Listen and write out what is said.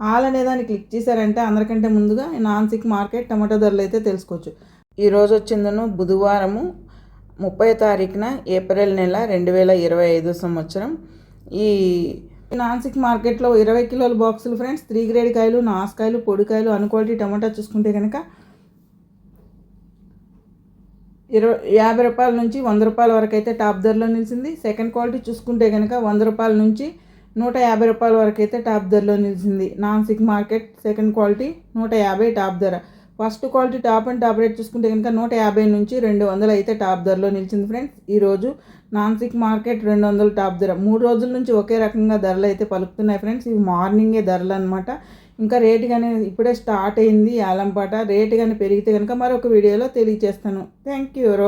All అనే దాన్ని click చేశారంటే అందరికంటే ముందుగా నాన్సిక్ మార్కెట్ టమాటో ధరలు అయితే తెలుసుకోవచ్చు. ఈరోజు వచ్చిందను బుధవారము ముప్పై తారీఖున ఏప్రిల్ నెల రెండు వేల ఇరవై ఐదు సంవత్సరం. ఈ నాన్సిక్ మార్కెట్లో ఇరవై కిలోల బాక్సులు ఫ్రెండ్స్ త్రీ గ్రేడ్ కాయలు నాసుకాయలు పొడికాయలు అన్ క్వాలిటీ టమాటా చూసుకుంటే కనుక ఇరవై యాభై రూపాయల నుంచి వంద రూపాయల వరకు అయితే టాప్ ధరలో నిలిచింది. సెకండ్ క్వాలిటీ చూసుకుంటే కనుక వంద రూపాయల నుంచి నూట యాభై రూపాయల వరకు అయితే టాప్ ధరలో నిలిచింది. నాన్ సిక్ మార్కెట్ సెకండ్ క్వాలిటీ నూట యాభై టాప్ ధర. First quality top and top rate చూసుకుంటే కనుక నూట యాభై నుంచి రెండు వందలు అయితే టాప్ ధరలో నిలిచింది ఫ్రెండ్స్. ఈరోజు నాన్ సిక్ మార్కెట్ రెండు వందలు టాప్ ధర. మూడు రోజుల నుంచి ఒకే రకంగా ధరలు అయితే పలుకుతున్నాయి ఫ్రెండ్స్. ఇవి మార్నింగే ధరలు అనమాట ఇంకా రేటు కానీ ఇప్పుడే స్టార్ట్ అయింది ఆలంపాట రేటు కానీ పెరిగితే కనుక మరొక వీడియోలో తెలియజేస్తాను. థ్యాంక్ యూ ఎవరు